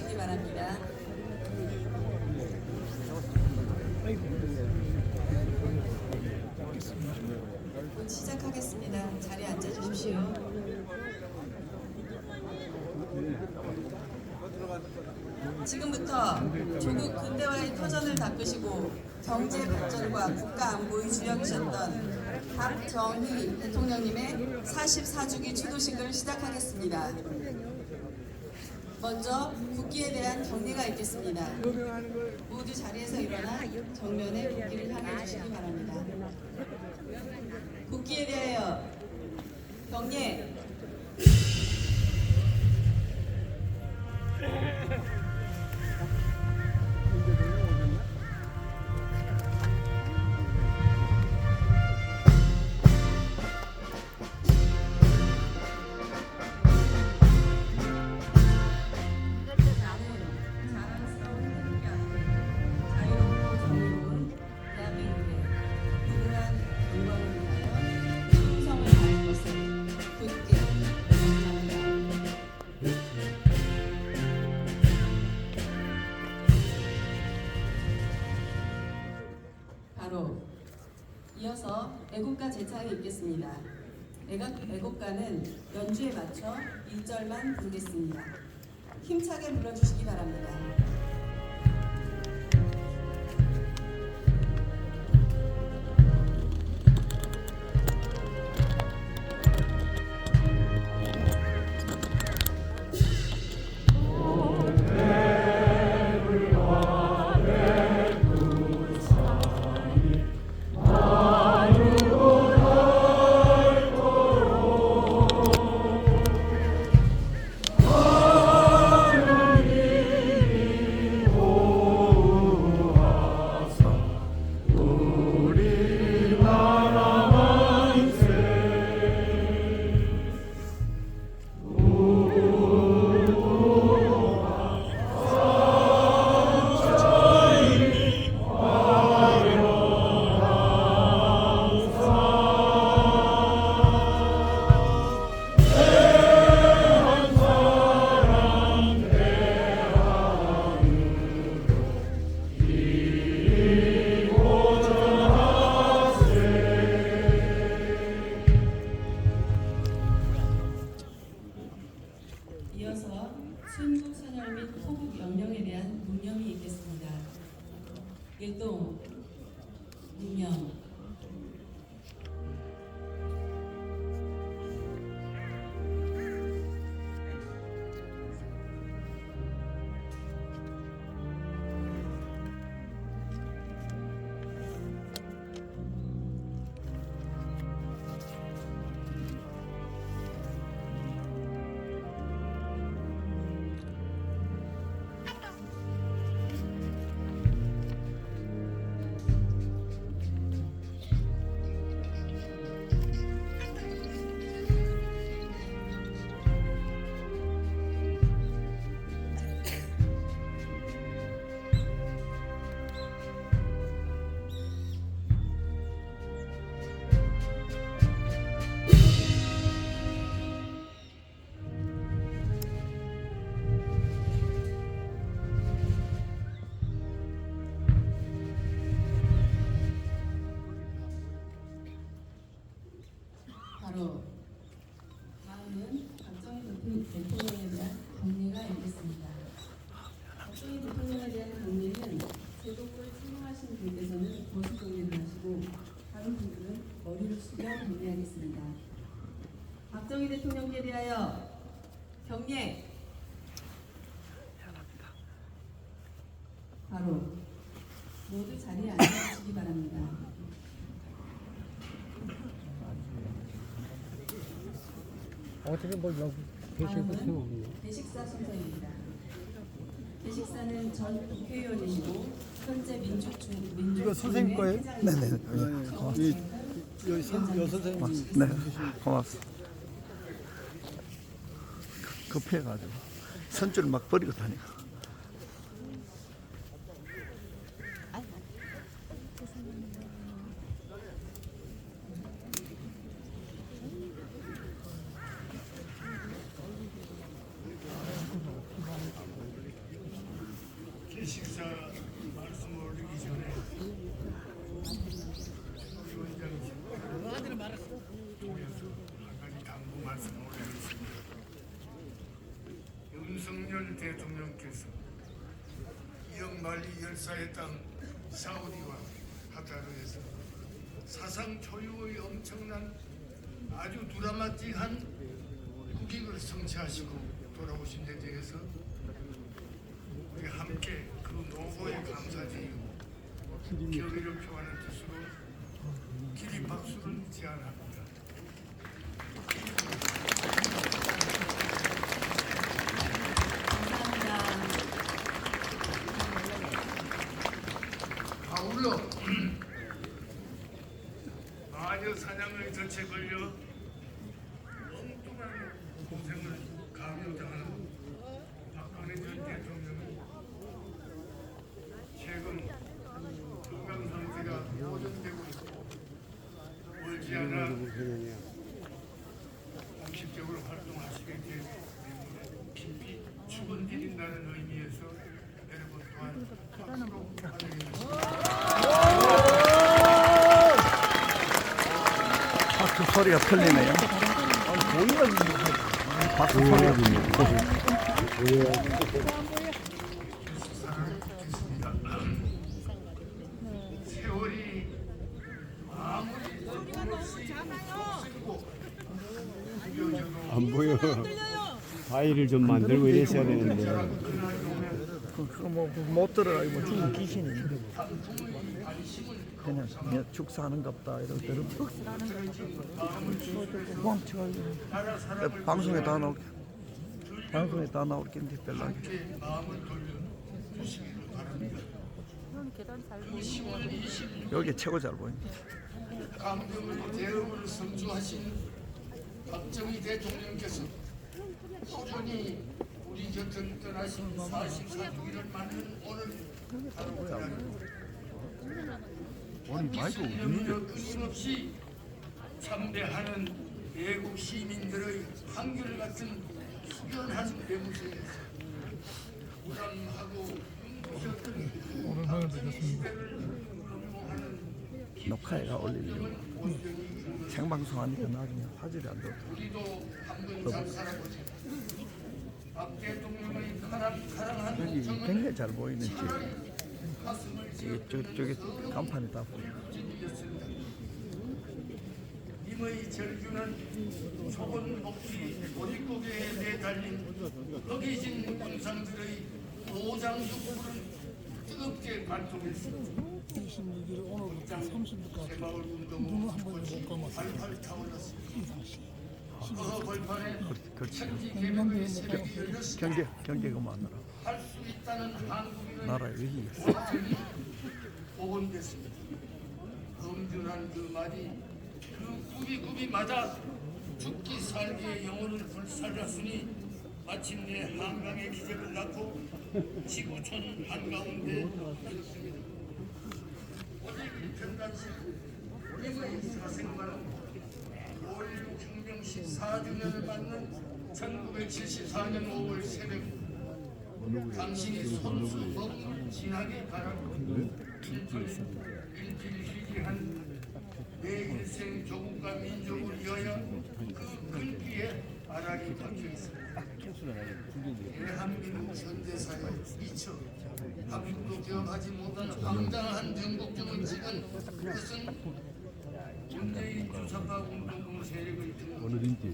주시기 바랍니다. 곧 시작하겠습니다. 자리에 앉아 주십시오. 지금부터 조국 근대화의 터전을 닦으시고 경제 발전과 국가 안보의 주역이셨던 박정희 대통령님의 44주기 추도식을 시작하겠습니다. 먼저 국기에 대한 경례가 있겠습니다. 모두 자리에서 일어나 정면에 국기를 향해 주시기 바랍니다. 국기에 대하여 경례. 애국가 제창이 있겠습니다. 애국, 애국가는 연주에 맞춰 1절만 부르겠습니다. 힘차게 불러주시기 바랍니다. 경례하겠습니다. 박정희 대통령께 대하여 경례. 바로 모두 자리에 앉아주시기 바랍니다. 어떻게 뭐 여기 다음은 없네. 대식사 순서입니다. 대식사는 전 국회의원이시고 현재 민주중 민주 이거 선생님 거예요? 네네. 이, 여기 선, 여 선생님 네, 고맙습니다. 급해가지고 선줄 막 버리고 다니고. 대통령께서 영말리 열사의 땅 사우디와 카타르에서 사상 초유의 엄청난 아주 드라마틱한 국익을 성취하시고 돌아오신 데 대해서 우리 함께 그 노고에 감사드리고 경의를 표하는 뜻으로 기립 박수를 제안합니다. 아울러 사냥의 덫에 걸려 엉뚱한 고생을 감행당하는 박근혜 전 대통령은 최근 건강 상태가 호전되고 있고 멀지 않아 공식적으로 활동하시게 된 때문에 깊이 축원드린다는 의미에서 여러분 또한 박수로 환영해주십니다. 박수 소리가 틀리네요. 박수 소리가 사랑했습니다. 세월이 아무리 안 보여. 바위를 좀 만들고 이랬어야 되는데. 그, 그거 뭐못 들어가고 뭐 죽은 귀신이 그냥 그냥 축사하는 갑다 이러고 들으면 도망쳐가지고 방송에 다 나올 방송에 다 나올 돌려 주시기를 바랍니다. 여기 최고 잘 보입니다. 감정을 대응을 성주하신 박정희 대통령께서 꾸준히 우리 곁을 떠나신 44주기를 맞는 오늘 그날 연민을 끊임없이 참배하는 외국 시민들의 한결같은 숙연한 매무새에서 우람하고 눈부셨던 시대를 넘보하는 녹화해가 올리려고 생방송 하니까 나중에 화질이 안 좋다. 우리도 한번 잘 살아보자. 박 대통령의 가랑, 가랑한 여기 정은 굉장히 잘 보이는 집. 이게 저쪽에 간판이 다 보여. 님의 절규는 좁은 목뒤 보릿고개에 매달린 허기진 군상들의 오장육부를 뜨겁게 관통했습니다. 26일 오늘부터 30일까지 새마을 운동은 눈을 한 번에 못 감았어요. 이 당시. 그렇지. 천지 개명의 새벽이 열렸습니다. 경계 경계 그만하라. 할수 있다는 한국인의 나라의 위기였어. 복원됐습니다. 엄준한 그 말이 그 구비구비 맞아 죽기 살기의 영혼을 불살랐으니 마침내 한강의 기적을 낳고 지구촌 한가운데 있습니다. 오늘 편단식 우리의 사생과는 5.16 혁명 14주년을 맞는 1974년 5월 새벽 당신이 손수 없는 진하게 가라고 일필휘지한 내 일생 조국과 민족을 위하여 그 글귀에 아락이 박혀 있습니다. 대한민국 현대사에 미처 한국도 경험하지 못한 황당한 전국정을 찍은 그것은 문재인 주사파 운동군 세력의 등장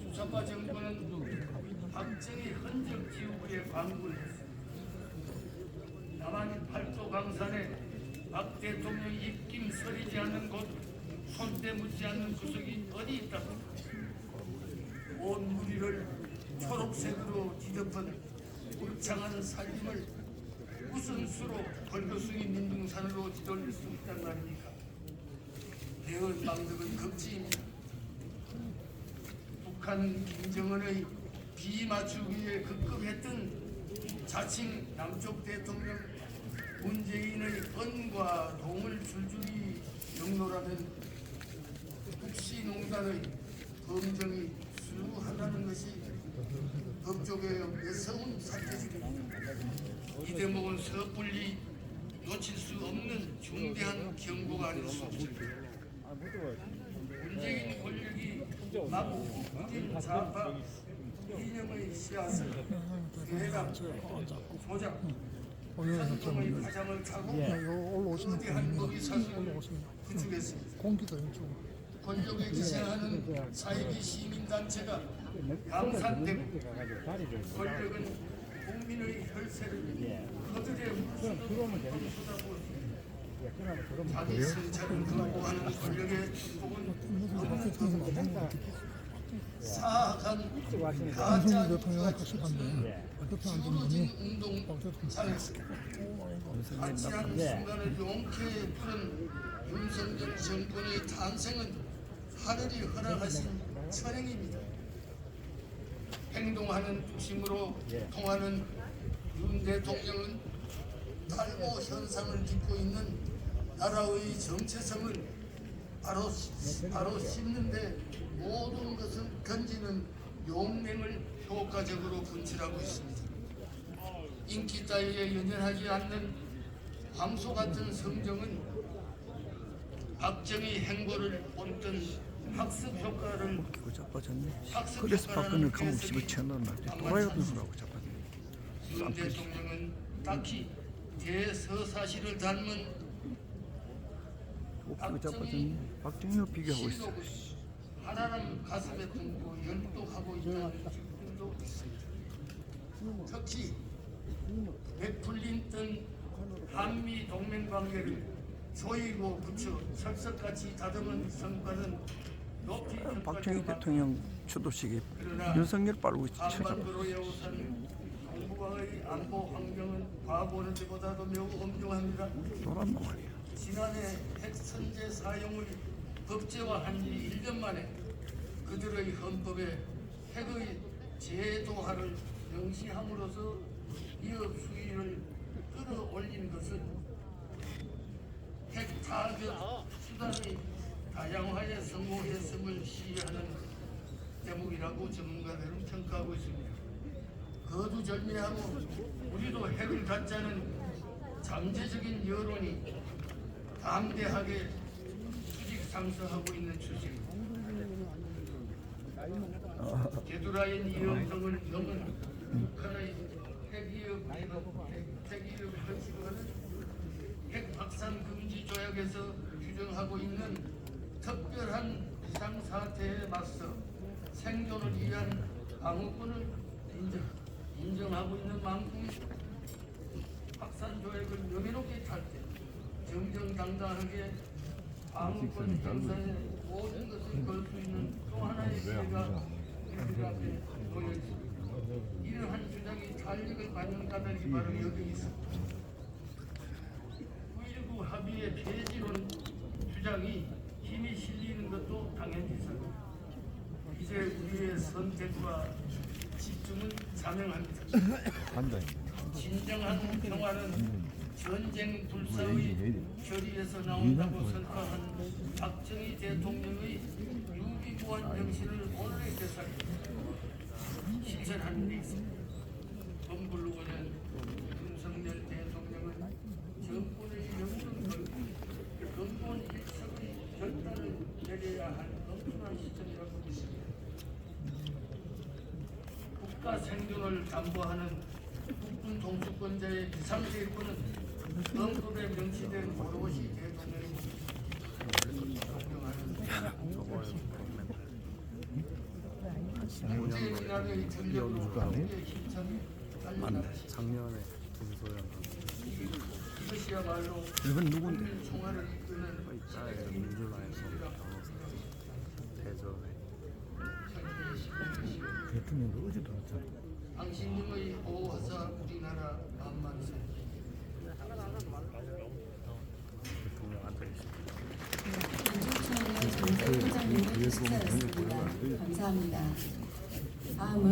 주사파 정부는 박정희 흔적 지우기에 광분을 했습니다. 남한 팔도 강산에 박 대통령 입김 서리지 않는 곳, 손대 묻지 않는 구석이 어디 있답니까? 온 무리를 초록색으로 뒤덮은 울창한 살림을 무슨 수로 벌거숭이 민둥산으로 뒤돌릴 수 있단 말입니까? 대은 망덕은 극지입니다. 북한 김정은의 비맞추기에 급급했던 자칭 남쪽 대통령 문재인의恩과 동을 줄줄이 경로라면 국시농단의 범정이 수하다는 것이 법조계의 매서운 사태입니다. 이 대목은 섣불리 놓칠 수 없는 중대한 경고가 아닐 수 없습니다. 문재인 권력이 막 후진 좌파 이념의 씨앗을 대강, 조작, 산동의 좀 가장을 올라오시면 거대한 법이 사슬을 올라오시면 구축했습니다. 공기도 이쪽 권력에 기생하는 사이비 시민단체가 양산되고 권력은 국민의 혈세를 허들에 물수도 자기 승차를 강구하는 권력의 축복은 없는 사악한 박정희 가짜 박 대통령 운동장에서 아찔한 순간을 용케 푸른 윤석열 정권의 탄생은 하늘이 허락하신 천행입니다. 행동하는 중심으로 통하는 윤 대통령은 탈모 현상을 딛고 있는 나라의 정체성을 바로 바로 씹는데 모든 것을 견지는 용맹을 효과적으로 분출하고 있습니다. 인기 따위에 연연하지 않는 황소 같은 성정은 박정희 행보를 본뜬 학습 효과를 그 자빠졌네. 그래서 박근혜 집어치워놓은 날때 안 돌아야 맞지 되더라고 자빠졌네. 윤 대통령은 딱히 대서사시를 닮은 그 자빠졌네. 박정희와 비교하고 있어. 하나람 가슴에 품고 있다는 기쁨도 있습니다. 특히 베풀린 뜬 한미 동맹 관계를 조이고 붙여 철석같이 다듬은 성과는 박정희 대통령 추도식에 그러나 윤석열 빨고 안보 환경은 과거 때보다도 매우 엄중합니다. 돌았노 말이야. 지난해 핵선제 사용을 법제화한 지 1년 만에 그들의 헌법에 핵의 제도화를 명시함으로써 위협 수위를 끌어올린 것은 핵 타격 수단의 다양화에 성공했음을 시하는 대목이라고 전문가들은 평가하고 있습니다. 거두절미하고 우리도 핵을 갖자는 잠재적인 여론이 담대하게 수직 상승하고 있는 추세입니다. 게두라인 위험성을 넘은 북한의 핵위협 핵위협 현실화는 핵 확산 금지 조약에서 규정하고 있는 특별한 비상 사태에 맞서 생존을 위한 방어권을 인정, 인정하고 있는 만큼 확산 조약을 여유롭게 탈때 정정당당하게 방어권 행사에 모든 것을 걸 수 있는 또 하나의 기회가 우리 앞에 놓여 있습니다. 이러한 주장이 탄력을 받는 까닭이 바로 여기 있습니다. 9.19 합의의 폐지론 주장이 힘이 실리는 것도 당연지사입니다. 이제 우리의 선택과 집중은 자명합니다. 진정한 평화는 전쟁 불사의 결의에서 나온다고 선포한 박정희 대통령의 유비무한 정신을 오늘의 대상에 실천하는 데 있습니다. 범블루고는 윤석열 대통령은 정권의 영성을 근본 일석의 내려야 할 엄청난 시점이라고 믿습니다. 국가 생존을 담보하는 국군 동수권자의 비상대권은 헌법에 명시된 오롯이 대통령입니다. 문재인 전력으로 힘차게 작년에 김소연 이것이야말로 이건 누군데? 총화를 이끄는 딸 민주당에서 대통령도 어제 들었잖아. 당신님의 보호하사 우리나라 만만세. 대통령 앉아. 감사합니다. 다음은